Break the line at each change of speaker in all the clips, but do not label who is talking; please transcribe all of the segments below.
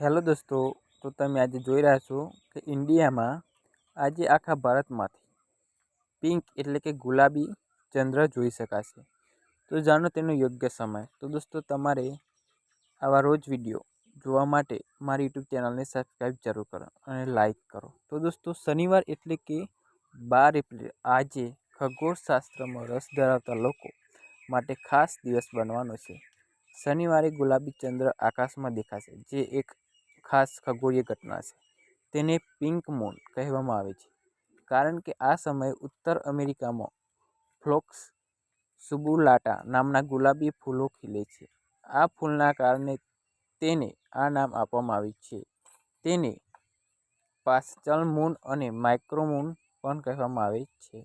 Hello દોસ્તો, તો તમે આજે જોઈ રહ્યા છો કે ઇન્ડિયામાં આજે આખા ભારતમાંથી પિંક એટલે કે ગુલાબી ચંદ્ર જોઈ શકાશે. તો જાણો તેનો યોગ્ય સમય. તો દોસ્તો, તમારે આવા રોજ વીડિયો જોવા માટે મારી યુટ્યુબ ચેનલને સબસ્ક્રાઈબ જરૂર કરો અને લાઈક કરો. તો દોસ્તો, શનિવાર એટલે કે બાર એપ્રિલ આજે ખગોળશાસ્ત્રમાં રસ ધરાવતા લોકો માટે ખાસ દિવસ બનવાનો છે. શનિવારે ગુલાબી ચંદ્ર આકાશમાં દેખાશે, જે એક ખાસ ખગોળીય ઘટના છે. તેને પિંક મૂન કહેવામાં આવે છે. કારણ કે આ સમયે ઉત્તર અમેરિકામાં ફ્લોક્સ સુબુલાટા નામના ગુલાબી ફૂલો ખીલે છે. આ ફૂલના કારણે તેને આ નામ આપવામાં આવ્યું છે. તેને પાસ્ચલ મૂન અને માઇક્રોમૂન પણ કહેવામાં આવે છે.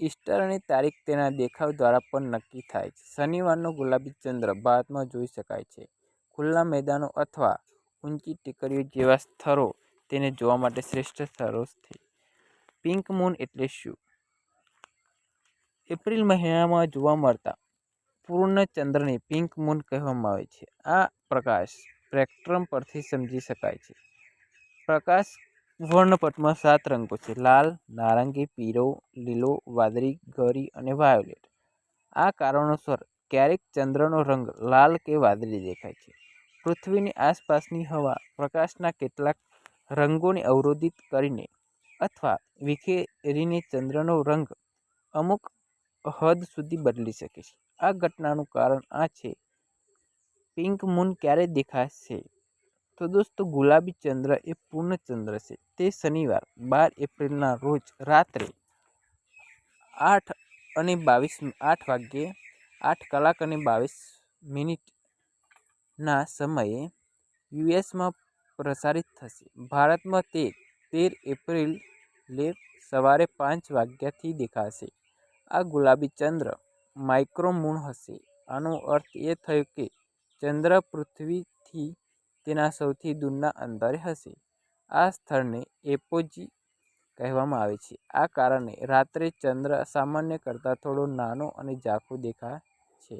ઈસ્ટરની તારીખ તેના દેખાવ દ્વારા પણ નક્કી થાય છે. શનિવારનો ગુલાબી ચંદ્ર ભારતમાં જોઈ શકાય છે. ખુલ્લા મેદાનો અથવા ઊંચી ટેકરીઓ જેવા સ્થળો તેને જોવા માટે શ્રેષ્ઠ સ્થળો છે. પિંક મૂન એટલે શું? એપ્રિલ મહિનામાં જોવા મળતા પૂર્ણ ચંદ્રને પિંક મૂન કહેવામાં આવે છે. આ પ્રકાશ સ્પેક્ટ્રમ પરથી સમજી શકાય છે. પ્રકાશ વર્ણપટમાં સાત રંગો છે. લાલ, નારંગી, પીળો, લીલો, વાદળી ગરી અને વાયોલેટ. આ કારણોસર ક્યારેક ચંદ્રનો રંગ લાલ કે વાદળી દેખાય છે. પૃથ્વીની આસપાસની હવા પ્રકાશના કેટલાક રંગોને અવરોધિત કરીને અથવા વિખેરીને ચંદ્રનો રંગ અમુક હદ સુધી બદલી શકે છે. આ ઘટનાનું કારણ આ છે, પિંક મૂન ક્યારે દેખાશે? તો દોસ્તો, ગુલાબી ચંદ્ર એ પૂર્ણ ચંદ્ર છે. તે શનિવાર, બાર એપ્રિલના રોજ રાત્રે આઠ અને બાવીસ, આઠ વાગ્યે આઠ કલાક અને બાવીસ મિનિટના સમયે યુએસમાં પ્રસારિત થશે. ભારતમાં તે તેર એપ્રિલે સવારે પાંચ વાગ્યાથી દેખાશે. આ ગુલાબી ચંદ્ર માઇક્રોમૂન હશે. આનો અર્થ એ થયો કે ચંદ્ર પૃથ્વીથી તેના સૌથી દૂરના અંતરે હશે. આ સ્થળને એપોજી કહેવામાં આવે છે. આ કારણે રાત્રે ચંદ્ર સામાન્ય કરતાં થોડો નાનો અને ઝાંખો દેખાય છે.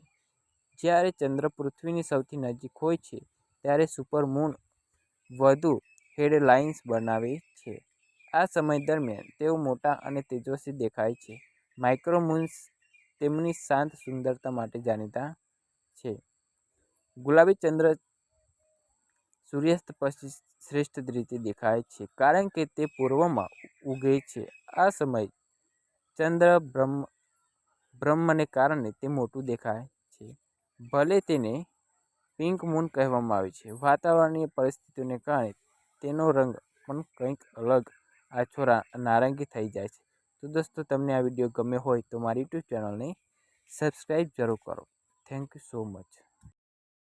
જ્યારે ચંદ્ર પૃથ્વીની સૌથી નજીક હોય છે, ત્યારે સુપરમૂન વધુ હેડલાઇન્સ બનાવે છે. આ સમય દરમિયાન તેઓ મોટા અને તેજસ્વી દેખાય છે. માઇક્રોમૂન્સ તેમની શાંત સુંદરતા માટે જાણીતા છે. ગુલાબી ચંદ્ર સૂર્યાસ્ત પછી શ્રેષ્ઠ રીતે દેખાય છે, કારણ કે તે પૂર્વમાં ઉગે છે. આ સમય ચંદ્ર બ્રહ્મ, બ્રહ્મને કારણે તે મોટું દેખાય છે. ભલે તેને પિંક મૂન કહેવામાં આવે છે. વાતાવરણીય પરિસ્થિતિઓને કારણે તેનો રંગ પણ કંઈક અલગ આછો નારંગી થઈ જાય છે. તો દોસ્તો, તમને આ વીડિયો ગમ્યો હોય તો મારી યુટ્યુબ ચેનલને સબસ્ક્રાઈબ જરૂર કરો. Thank you so much